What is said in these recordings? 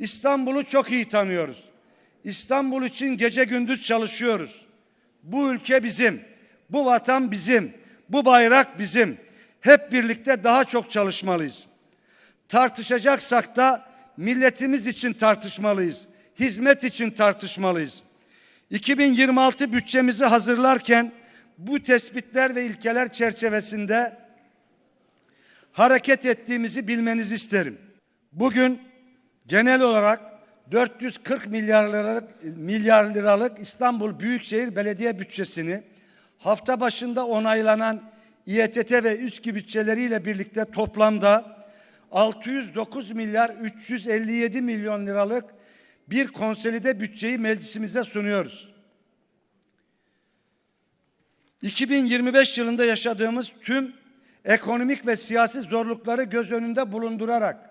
İstanbul'u çok iyi tanıyoruz. İstanbul için gece gündüz çalışıyoruz. Bu ülke bizim, bu vatan bizim, bu bayrak bizim. Hep birlikte daha çok çalışmalıyız. Tartışacaksak da milletimiz için tartışmalıyız. Hizmet için tartışmalıyız. 2026 bütçemizi hazırlarken bu tespitler ve ilkeler çerçevesinde hareket ettiğimizi bilmenizi isterim. Bugün genel olarak 440 milyar liralık milyar liralık İstanbul Büyükşehir Belediye bütçesini hafta başında onaylanan İETT ve üski bütçeleriyle birlikte toplamda 609 milyar 357 milyon liralık bir konsolide bütçeyi meclisimize sunuyoruz. 2025 yılında yaşadığımız tüm ekonomik ve siyasi zorlukları göz önünde bulundurarak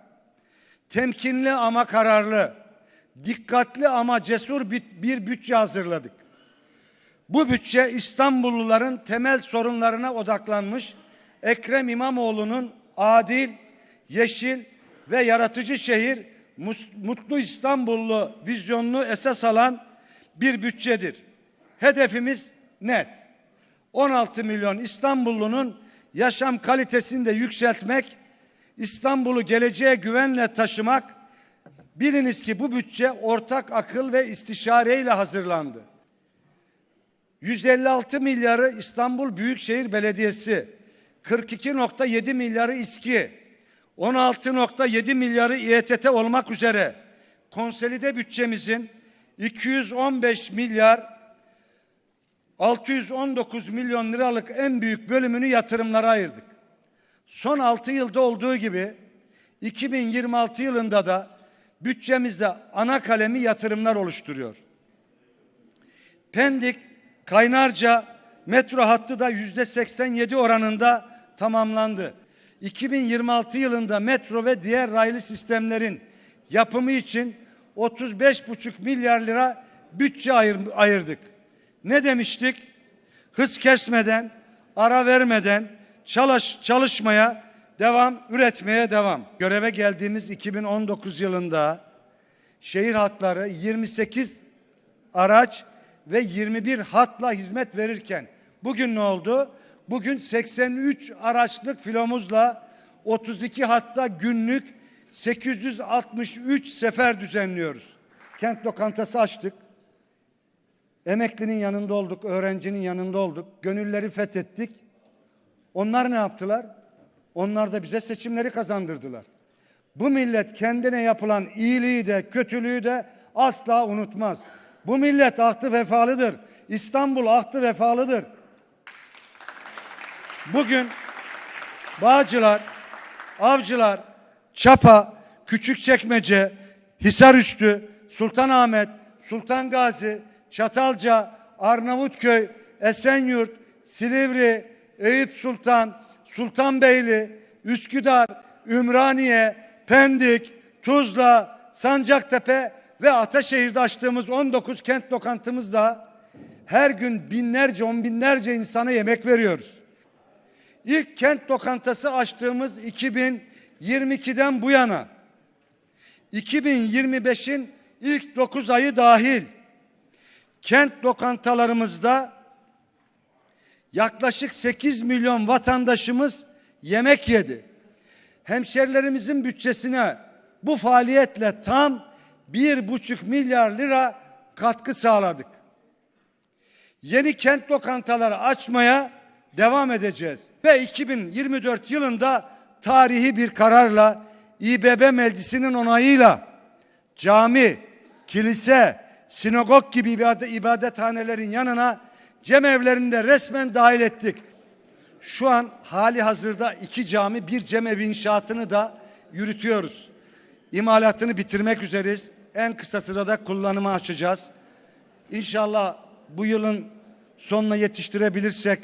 temkinli ama kararlı, dikkatli ama cesur bir, bütçe hazırladık. Bu bütçe İstanbulluların temel sorunlarına odaklanmış Ekrem İmamoğlu'nun adil, yeşil ve yaratıcı şehir mutlu İstanbullu vizyonunu esas alan bir bütçedir. Hedefimiz net. 16 milyon İstanbullunun yaşam kalitesini de yükseltmek, İstanbul'u geleceğe güvenle taşımak. Biliniz ki bu bütçe ortak akıl ve istişareyle hazırlandı. 156 milyarı İstanbul Büyükşehir Belediyesi, 42.7 milyarı İSKİ, 16.7 milyarı İETT olmak üzere konsolide bütçemizin 215 milyar 619 milyon liralık en büyük bölümünü yatırımlara ayırdık. Son 6 yılda olduğu gibi 2026 yılında da bütçemizde ana kalemi yatırımlar oluşturuyor. Pendik, Kaynarca metro hattı da yüzde 87 oranında tamamlandı. 2026 yılında metro ve diğer raylı sistemlerin yapımı için 35,5 milyar lira bütçe ayır, ayırdık. Ne demiştik? Hız kesmeden, ara vermeden çalış, çalışmaya devam, üretmeye devam. Göreve geldiğimiz 2019 yılında şehir hatları 28 araç ve 21 hatla hizmet verirken bugün ne oldu? Bugün 83 araçlık filomuzla 32 hatta günlük 863 sefer düzenliyoruz. Kent lokantası açtık. Emeklinin yanında olduk, öğrencinin yanında olduk. Gönülleri fethettik. Onlar ne yaptılar? Onlar da bize seçimleri kazandırdılar. Bu millet kendine yapılan iyiliği de kötülüğü de asla unutmaz. Bu millet ahtı vefalıdır. İstanbul ahtı vefalıdır. Bugün Bağcılar, Avcılar, Çapa, Küçükçekmece, Hisarüstü, Sultanahmet, Sultan Gazi, Çatalca, Arnavutköy, Esenyurt, Silivri, Eyüp Sultan, Sultanbeyli, Üsküdar, Ümraniye, Pendik, Tuzla, Sancaktepe ve Ataşehir'de açtığımız 19 kent lokantamızda her gün binlerce, on binlerce insana yemek veriyoruz. İlk kent lokantası açtığımız 2022'den bu yana 2025'in ilk 9 ayı dahil kent lokantalarımızda yaklaşık 8 milyon vatandaşımız yemek yedi. Hemşerilerimizin bütçesine bu faaliyetle tam bir buçuk milyar lira katkı sağladık. Yeni kent lokantaları açmaya devam edeceğiz. Ve 2024 yılında tarihi bir kararla İBB Meclisi'nin onayıyla cami, kilise, sinagog gibi ibadet, ibadethanelerin yanına cemevlerinde resmen dahil ettik. Şu an hali hazırda iki cami, bir cemevi inşaatını da yürütüyoruz. İmalatını bitirmek üzereyiz. En kısa sırada kullanıma açacağız. İnşallah bu yılın sonuna yetiştirebilirsek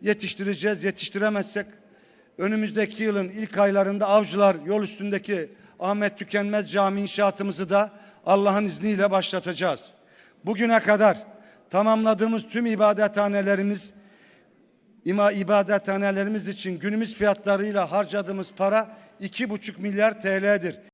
yetiştireceğiz. Yetiştiremezsek önümüzdeki yılın ilk aylarında Avcılar yol üstündeki Ahmet Tükenmez Cami inşaatımızı da Allah'ın izniyle başlatacağız. Bugüne kadar tamamladığımız tüm ibadethanelerimiz ima ibadethanelerimiz için günümüz fiyatlarıyla harcadığımız para iki buçuk milyar TL'dir.